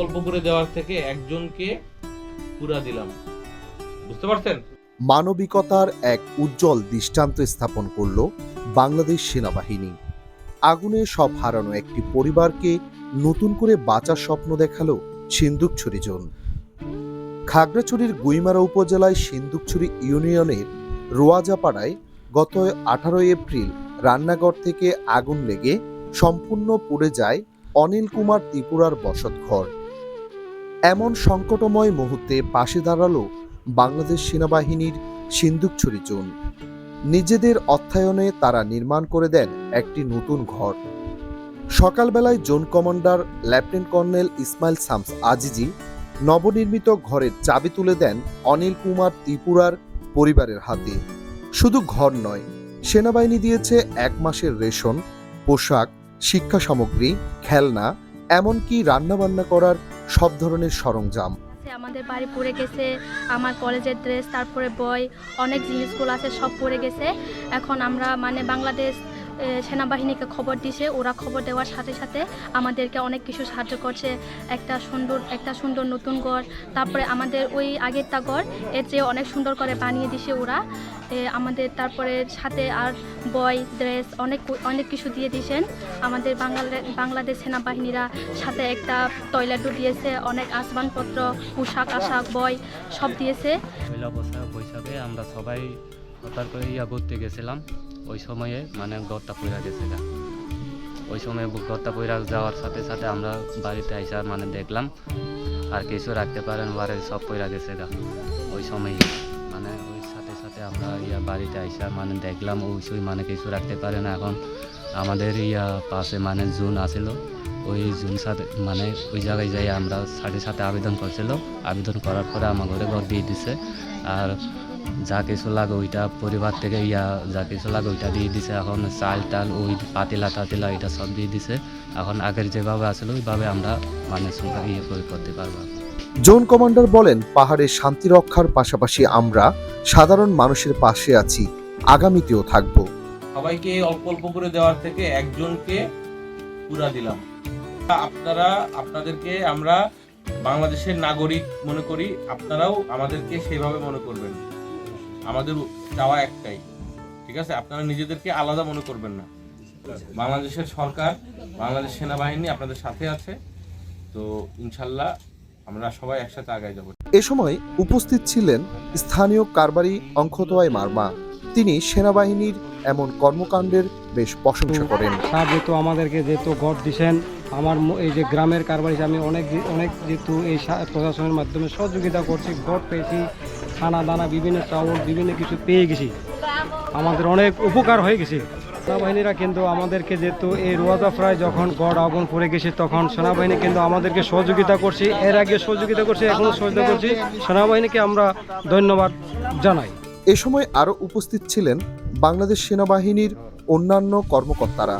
অল্প করে দেওয়ার থেকে একজনকে পুরা দিলাম। বুঝতে পারছেন? মানবিকতার এক উজ্জ্বল দৃষ্টান্ত স্থাপন করল বাংলাদেশ সেনাবাহিনী। আগুনে সব হারানো একটি পরিবারকে নতুন করে বাঁচার স্বপ্ন দেখাল সিন্দুকছড়ি জোন। খাগড়াছড়ির গুইমারা উপজেলায় সিন্দুকছড়ি ইউনিয়নের রোয়াজাপাড়ায় গত আঠারোই এপ্রিল রান্নাঘর থেকে আগুন লেগে সম্পূর্ণ পুড়ে যায় অনিল কুমার ত্রিপুরার বসতঘর। এমন সংকটময় মুহূর্তে পাশে দাঁড়াল বাংলাদেশ সেনাবাহিনীর সিন্দুকছড়ি জোন নিজেদের অর্থায়নে তারা নির্মাণ করে দেন একটি নতুন ঘর। সকালবেলায় zone commander lieutenant colonel Ismail Shams Azizi নবনির্মিত ঘরের চাবি তুলে দেন অনিল কুমার ত্রিপুরার পরিবারের হাতে। শুধু ঘর নয়, সেনাবাহিনী দিয়েছে এক মাসের রেশন, পোশাক, শিক্ষা সামগ্রী, খেলনা, এমনকি রান্নাবান্না করার সব ধরনের সরঞ্জাম। আমাদের বাড়ি পড়ে গেছে, আমার কলেজের ড্রেস তারপরে বই, অনেক জিনিসগুলো আছে, সব পড়ে গেছে। এখন আমরা মানে বাংলাদেশ সেনাবাহিনীকে খবর দিছে। ওরা খবর দেওয়ার সাথে সাথে আমাদেরকে অনেক কিছু সাহায্য করছে। একটা সুন্দর একটা সুন্দর নতুন ঘর। তারপরে আমাদের ওই আগেরটা ঘর, এর চেয়ে অনেক সুন্দর করে বানিয়ে দিছে ওরা। আমাদের তারপরে সাথে আর বই ড্রেস, অনেক অনেক কিছু দিয়ে দিয়েছেন আমাদের বাংলাদেশ বাংলাদেশ সেনাবাহিনীরা সাথে একটা টয়লেটও দিয়েছে, অনেক আসবাবপত্র পোশাক আশাক বই সব দিয়েছে। আমরা সবাই করে ইয়া ঘুরতে গেছিলাম। ওই সময়ে মানে ঘরটা পইরা গেছে ওই সময় ঘরটা পইরা যাওয়ার সাথে সাথে আমরা বাড়িতে আইসা মানে দেখলাম, আর কিছু রাখতে পারেন বারে সব পইরা গেছে গা ওই সময় মানে ওই সাথে সাথে আমরা ইয়া বাড়িতে আইসা মানে দেখলাম ওই সময় মানে কিছু রাখতে পারে না। এখন আমাদের ইয়া পাশে মানে জুন আসিল ওই জুন সাথে মানে ওই জায়গায় যাই আমরা সাথে সাথে আবেদন করছিল। আবেদন করার পরে আমার ঘরে ঘর দিয়ে দিছে, আর যা কিছু লাগে ওইটা পরিবার থেকে ইয়া যা কিছু লাগে ওইটা দিয়ে দিছে। এখন চাল টাল ওই পাতিলা টাতিলা এটা সব দিয়ে দিছে। এখন আগের যেভাবে আসলে ওইভাবে আমরা মানে সংখ্যা ইয়ে করে করতে পারব। জোন কমান্ডার বলেন পাহাড়ের শান্তি রক্ষার পাশাপাশি আমরা সাধারণ মানুষের পাশে আছি আগামীতেও থাকব। সবাইকে অল্প অল্প করে দেওয়ার থেকে একজনকে পুরা দিলাম। আপনারা আপনাদেরকে আমরা বাংলাদেশের নাগরিক মনে করি আপনারাও আমাদেরকে সেভাবে মনে করবেন। আমাদের চাওয়া একটাই ঠিক আছে? আপনারা নিজেদেরকে আলাদা মনে করবেন না। বাংলাদেশের সরকার বাংলাদেশ সেনাবাহিনী আপনাদের সাথে আছে। তো ইনশাল্লাহ আমরা সবাই একসাথে আগায় যাব। এ সময় উপস্থিত ছিলেন স্থানীয় কারবারি অঙ্কতোয়াই মার্মা। তিনি সেনাবাহিনীর এমন কর্মকাণ্ডের বেশ প্রশংসা করেন। স্যার যেহেতু আমাদেরকে যেহেতু ঘর দিছেন আমার ম- এই যে গ্রামের কারবার হিসেবে আমি অনেক যে- অনেক যেহেতু এই প্রশাসনের মাধ্যমে সহযোগিতা করছি ঘর পেয়েছি খানা দানা, বিভিন্ন চাউল, বিভিন্ন কিছু পেয়ে গেছি। আমাদের অনেক উপকার হয়ে গেছে। সেনাবাহিনীরা কিন্তু আমাদেরকে যেহেতু এই রোয়াজাফরায় যখন গড় আগুন পড়ে গেছে, তখন সেনাবাহিনী কিন্তু আমাদেরকে সহযোগিতা করছে। এর আগে সহযোগিতা করছে এখনও সহযোগিতা করছি। সেনাবাহিনীকে আমরা ধন্যবাদ জানাই। এ সময় আরও উপস্থিত ছিলেন বাংলাদেশ সেনাবাহিনীর অন্যান্য কর্মকর্তারা।